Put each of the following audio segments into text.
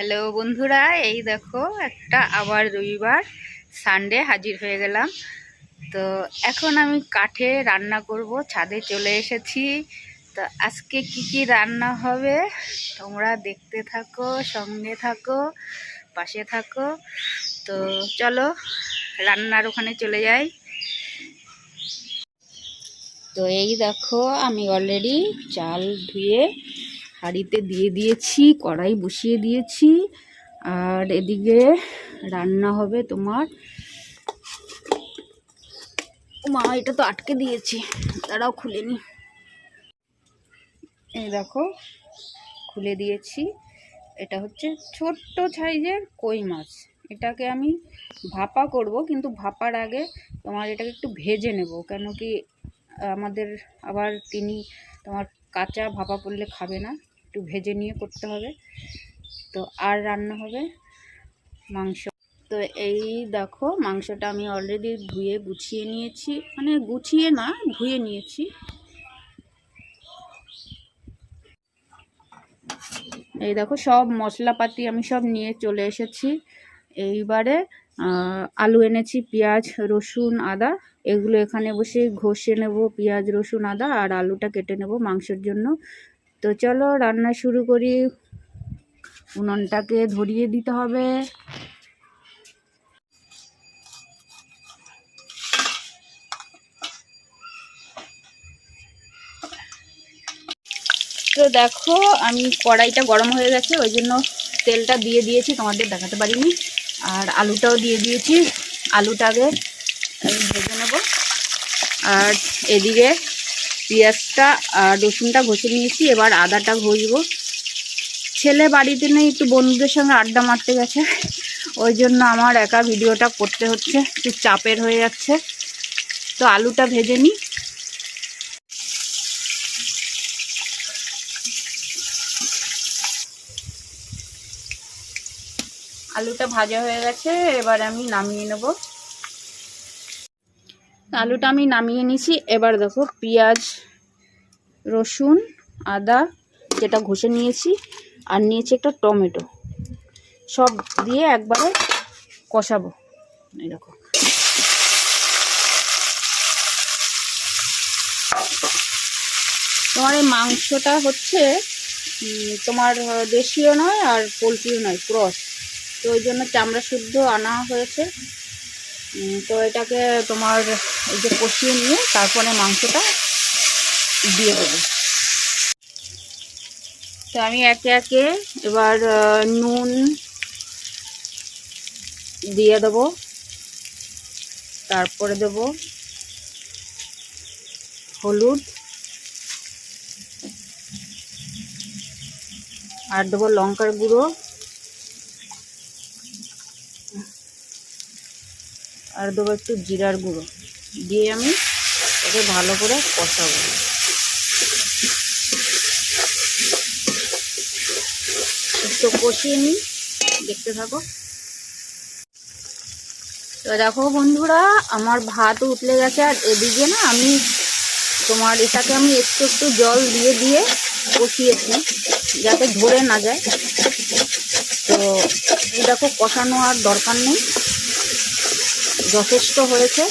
Hello বন্ধুরা, এই দেখো একটা আবার রবিবার সানডে হাজির হয়ে গেলাম। তো এখন আমি কাঠে রান্না করব, ছাদে চলে এসেছি। তো আজকে কি কি রান্না হবে, তোমরা দেখতে থাকো, সঙ্গে থাকো, পাশে থাকো। তো চলো, রান্নার ওখানে চলে যাই। তো এই দেখো, আমি অলরেডি চাল ধুয়ে হাঁড়িতে দিয়ে দিয়েছি, কড়াই বসিয়ে দিয়েছি, আর এদিকে রান্না হবে তোমার। মা এটা তো আটকে দিয়েছি তারাও খুলেনি এই দেখো, খুলে দিয়েছি। এটা হচ্ছে ছোট্ট সাইজের কই মাছ। এটাকে আমি ভাপা করব, কিন্তু ভাপার আগে তোমার এটাকে একটু ভেজে নেব, কেন কি আমাদের, আবার তিনি তোমার কাঁচা ভাপা করলে খাবে না। একটু ভেজে নিয়ে করতে হবে। তো আর রান্না হবে মাংস। তো এই দেখো মাংসটা আমি অলরেডি ধুয়ে গুছিয়ে নিয়েছি। মানে গুছিয়ে না, ধুয়ে নিয়েছি। এই দেখো সব মশলাপাতি আমি সব নিয়ে চলে এসেছি। এইবারে আলু এনেছি, পেঁয়াজ, রসুন, আদা। এগুলো এখানে বসে ঘষে নেব, পেঁয়াজ, রসুন, আদা, আর আলুটা কেটে নেব মাংসের জন্য। তো চলো রান্না শুরু করি। উনুনটাকে ধরিয়ে দিতে হবে। তো দেখো, আমি কড়াইটা গরম হয়ে গেছে, ওই জন্য তেলটা দিয়ে দিয়েছি, তোমাদের দেখাতে পারিনি। আর আলুটাও দিয়ে দিয়েছি। আলুটাকে আমি ভেজে নেব। আর এদিকে পেঁয়াজটা আর রসুনটা ঘষে নিয়েছি, এবার আদাটা ঘষবো। ছেলে বাড়িতে নেই, একটু বন্ধুদের সঙ্গে আড্ডা মারতে গেছে। ওই জন্য আমার একা ভিডিওটা করতে হচ্ছে, একটু চাপের হয়ে যাচ্ছে। তো আলুটা ভেজে নিই। আলুটা ভাজা হয়ে গেছে, এবার আমি নামিয়ে নেব। আলুটা আমি নামিয়ে নিছি। এবার দেখো পেঁয়াজ, রসুন, আদা যেটা ঘষে নিয়েছি আর নিয়েছি একটা টমেটো। সব দিয়ে একবারে কষাবো। দেখো। তোমার এই মাংসটা হচ্ছে তোমার দেশীয় নয় আর পোলট্রিও নয়, ক্রস। তো ওই জন্য চামড়া শুদ্ধ আনা হয়েছে। তো এটাকে তোমার এই যে কষিয়ে নিয়ে তারপরে মাংসটা দিয়ে দেবো। তো আমি একে একে এবার নুন দিয়ে দেবো। তারপরে দেব হলুদ। আর দেবো লঙ্কার গুঁড়ো। আর দেবো একটু জিরার গুঁড়ো। দিয়ে আমি ওকে ভালো করে কষাবো। একটু কষিয়ে নিই, দেখতে থাকো। তো দেখো বন্ধুরা, আমার ভাত উঠলে গেছে, আর এদিকে না আমি তোমার এটাকে আমি একটু একটু জল দিয়ে দিয়ে কষিয়েছি, যাতে ধরে না যায়। তো দেখো কষানো আর দরকার নেই, যথেষ্ট হয়েছে।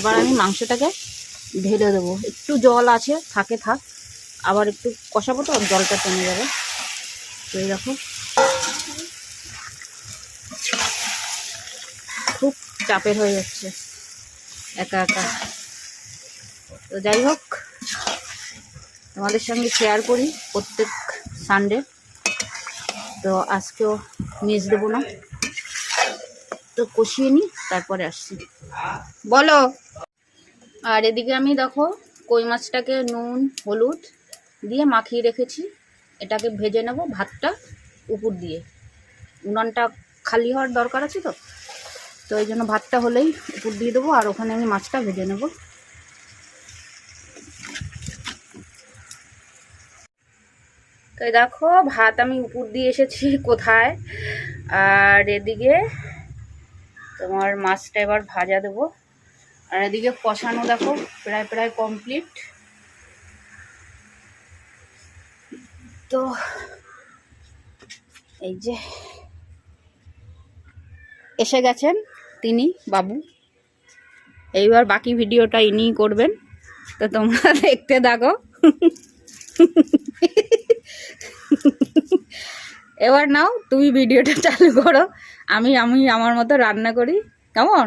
এবার আমি মাংসটাকে ঢেলে দেবো। একটু জল আছে, থাকে থাক। আবার একটু কষাবো তো, জলটা টেনে যাবে। এই দেখো। খুব চাপের হয়ে যাচ্ছে। একা একা। তো যাই হোক, তোমাদের সঙ্গে শেয়ার করি প্রত্যেক সানডে তো আজকেও মিস দেবো না। তো কষিয়ে নিই তারপরে আসছি। বলো। আর এদিকে আমি দেখো কই মাছটাকে নুন, হলুদ দিয়ে মাখিয়ে রেখেছি। এটাকে ভেজে নেব ভাতটা উপর দিয়ে। উনানটা খালি হওয়ার দরকার আছে তো? তো এই জন্য ভাতটা হলেই উপর দিয়ে দেবো আর ওখানে আমি মাছটা ভেজে নেব। তো দেখো ভাত আমি উপর দিয়ে এসেছি কোথায়? আর এদিকে তোমার মাছটা এবার ভাজা দেবো। আর এদিকে কষানো দেখো, প্রায় প্রায় কমপ্লিট তো এই যে এসে গেছেন তিনি, বাবু। এইবার বাকি ভিডিওটা ইনিই করবেন, তো তোমরা দেখতে থাকো। এবার নাও, তুমি ভিডিওটা চালু করো। আমি আমি আমার মতো রান্না করি। কেমন?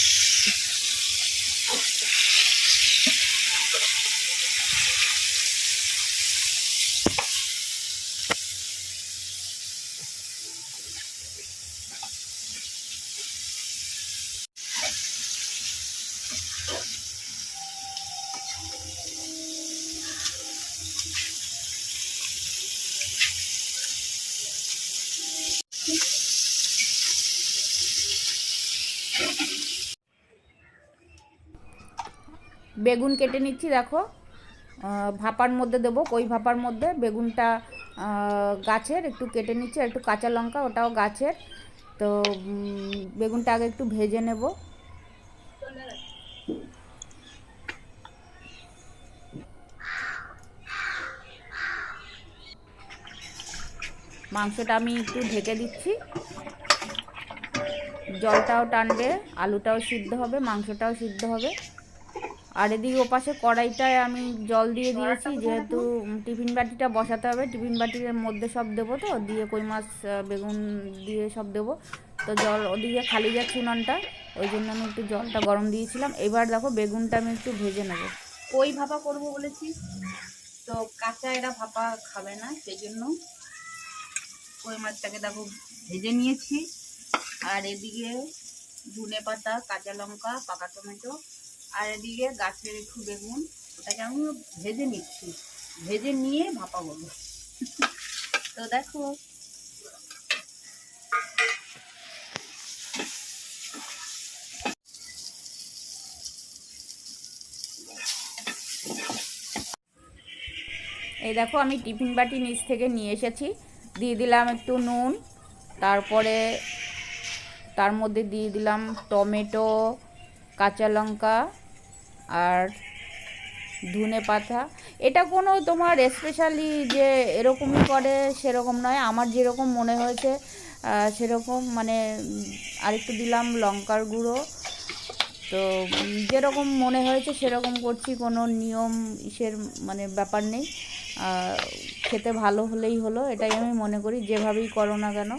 বেগুন কেটে নিচ্ছি, দেখো। ভাপার মধ্যে দেবো, কই ভাপার মধ্যে। বেগুনটা গাছের, একটু কেটে নিচ্ছি, আর একটু কাঁচা লঙ্কা, ওটাও গাছের। তো বেগুনটা আগে একটু ভেজে নেব। মাংসটা আমি একটু ঢেকে দিচ্ছি। জলটাও টানবে, আলুটাও সিদ্ধ হবে, মাংসটাও সিদ্ধ হবে। আর এদিকে ওপাশে কড়াইটায় আমি জল দিয়ে দিয়েছি যেহেতু টিফিন বাটিটা বসাতে হবে টিফিন বাটির মধ্যে সব দেবো তো দিয়ে কই মাছ বেগুন দিয়ে সব দেবো। তো জল ওদিকে খালি যাচ্ছে উনানটা ওই জন্য আমি একটু জলটা গরম দিয়েছিলাম। এবার দেখো বেগুনটা আমি একটু ভেজে নেব। কই ভাপা করব বলেছি? তো কাঁচা এরা ভাপা খাবে না সেই জন্য কই মাছটাকে দেখো ভেজে নিয়েছি। আর এদিকে ধনে পাতা কাঁচা লঙ্কা পাকা টমেটো আর এদিকে গাছের একটু বেগুন ওটাকে আমি ভেজে নিচ্ছি। ভেজে নিয়ে ভাপা করব। তো দেখো। এই দেখো, আমি টিফিন বাটি নিচ থেকে নিয়ে এসেছি। দিয়ে দিলাম একটু নুন, তারপরে তার মধ্যে দিয়ে দিলাম টমেটো, কাঁচা লঙ্কা আর ধনে পাতা। এটা কোনো তোমার স্পেশালি যে এরকমই করে, সেরকম নয়। আমার যেরকম মনে হয়েছে সেরকম মানে আরেকটু দিলাম লঙ্কার গুঁড়ো। তো যেরকম মনে হয়েছে, সেরকম করছি। কোনো নিয়ম ইসের মানে ব্যাপার নেই। খেতে ভালো হলেই হলো, এটাই আমি মনে করি। যেভাবেই করো না কেন।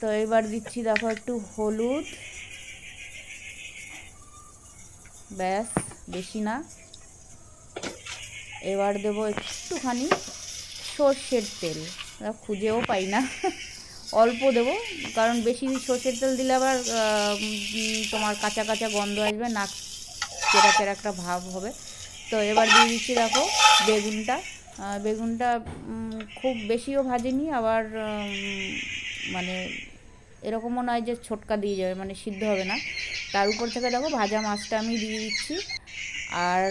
তো এবার দিচ্ছি, দেখো, একটু হলুদ। ব্যাস, বেশি না। এবার দেবো একটুখানি সর্ষের তেল। খুঁজেও পাই না। অল্প দেবো, কারণ বেশি সর্ষের তেল দিলে আবার তোমার কাঁচা কাঁচা গন্ধ আসবে, নাক চেরা চেরা একটা ভাব হবে। তো এবার দিয়ে দিচ্ছি, দেখো, বেগুনটা। বেগুনটা খুব বেশিও ভাজেনি, আবার মানে এরকমও নয় যে ছোটকা দিয়ে যাবে মানে সিদ্ধ হবে না। তার উপর থেকে দেখো ভাজা মাছটা আমি দিয়ে দিচ্ছি। আর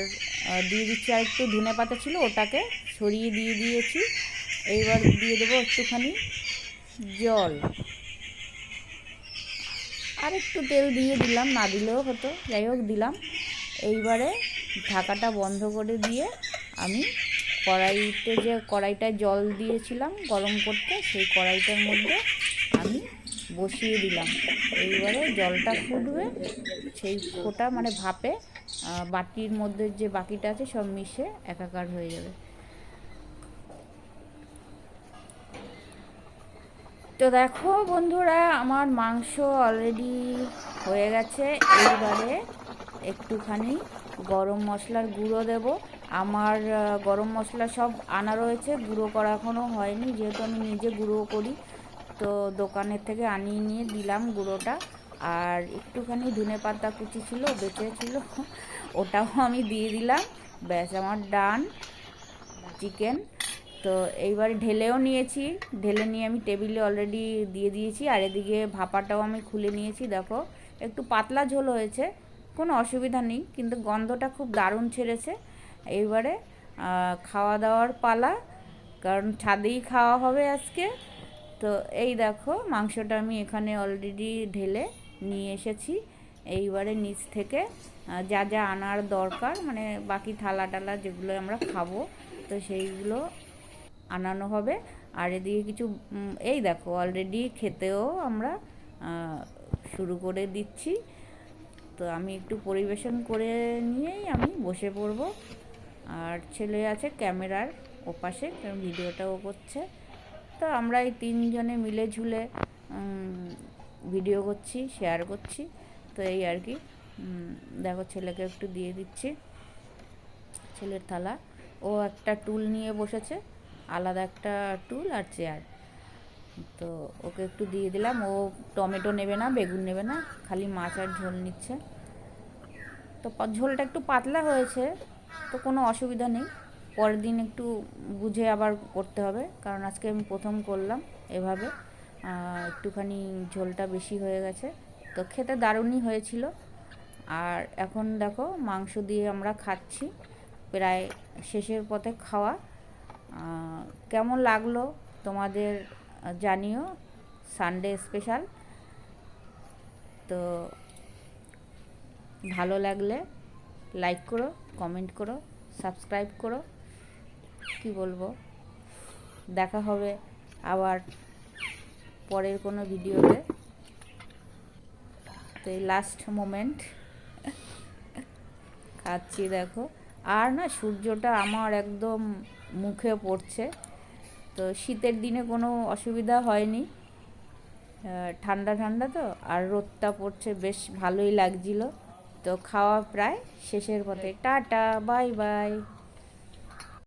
দিয়ে দিচ্ছি আর একটু ধনে পাতা ছিল, ওটাকে ছড়িয়ে দিয়ে দিয়েছি। এইবার দিয়ে দেবো একটুখানি জল। আর একটু তেল দিয়ে দিলাম, না দিলেও হতো, যাই হোক দিলাম। এইবারে ঢাকাটা বন্ধ করে দিয়ে আমি কড়াইতে যে কড়াইটায় জল দিয়েছিলাম গরম করতে, সেই কড়াইটার মধ্যে আমি বসিয়ে দিলাম। এইবারে জলটা ফুটবে, সেই ফোটা মানে ভাপে বাটির মধ্যে যে বাকিটা আছে সব মিশে একাকার হয়ে যাবে। তো দেখো বন্ধুরা, আমার মাংস অলরেডি হয়ে গেছে। এইবারে একটুখানি গরম মশলার গুঁড়ো দেব। আমার গরম মশলা সব আনা রয়েছে, গুঁড়ো করা এখনও হয়নি, যেহেতু আমি নিজে গুঁড়ো করি। তো দোকানের থেকে আনিয়ে নিয়ে দিলাম গুঁড়োটা। আর একটুখানি ধনে পাতা কুচি ছিল, বেঁচে ছিল, ওটাও আমি দিয়ে দিলাম। ব্যাস, আমার ডান চিকেন। তো এইবারে ঢেলেও নিয়েছি। ঢেলে নিয়ে আমি টেবিলে অলরেডি দিয়ে দিয়েছি। আর এদিকে ভাপাটাও আমি খুলে নিয়েছি, দেখো। একটু পাতলা ঝোল হয়েছে, কোনো অসুবিধা নেই, কিন্তু গন্ধটা খুব দারুণ ছেড়েছে। এইবারে খাওয়া দাওয়ার পালা, কারণ ছাদেই খাওয়া হবে আজকে। তো এই দেখো, মাংসটা আমি এখানে অলরেডি ঢেলে নিয়ে এসেছি। এইবারে নিচ থেকে যা যা আনার দরকার মানে বাকি থালা টালা যেগুলো আমরা খাব, তো সেইগুলো আনানো হবে। আর এদিকে কিছু এই দেখো অলরেডি খেতেও আমরা শুরু করে দিচ্ছি। তো আমি একটু পরিবেশন করে নিয়েই আমি বসে পড়ব। আর ছেলে আছে ক্যামেরার ওপাশে ভিডিওটাও করছে। তো আমরা এই তিনজনে মিলে ঝুলে ভিডিও করছি শেয়ার করছি। তো এই আর কি। দেখো ছেলেকে একটু দিয়ে দিচ্ছি। ছেলের থালা। ও একটা টুল নিয়ে বসেছে, আলাদা একটা টুল আর চেয়ার তো ওকে একটু দিয়ে দিলাম। ও টমেটো নেবে না, বেগুন নেবে না, খালি মাছ আর ঝোল নিচ্ছে। তো ঝোলটা একটু পাতলা হয়েছে, তো কোনো অসুবিধা নেই। পরের দিন একটু বুঝে আবার করতে হবে। কারণ আজকে আমি প্রথম করলাম এভাবে। একটুখানি ঝোলটা বেশি হয়ে গেছে। তো খেতে দারুণই হয়েছিল। আর এখন দেখো, মাংস দিয়ে আমরা খাচ্ছি। প্রায় শেষের পথে খাওয়া। কেমন লাগল তোমাদের জানিও। সানডে স্পেশাল তো ভালো লাগলে লাইক করো কমেন্ট করো সাবস্ক্রাইব করো। কি বলব? দেখা হবে আবার পরের কোনো ভিডিওতে। তো এই লাস্ট মোমেন্ট খাচ্ছি দেখো। আর না, সূর্যটা আমার একদম মুখে পড়ছে। তো শীতের দিনে কোনো অসুবিধা হয়নি। ঠান্ডা ঠান্ডা তো, আর রোদটা পড়ছে, বেশ ভালোই লাগছিল। তো খাওয়া প্রায় শেষের পথে। Tata bye bye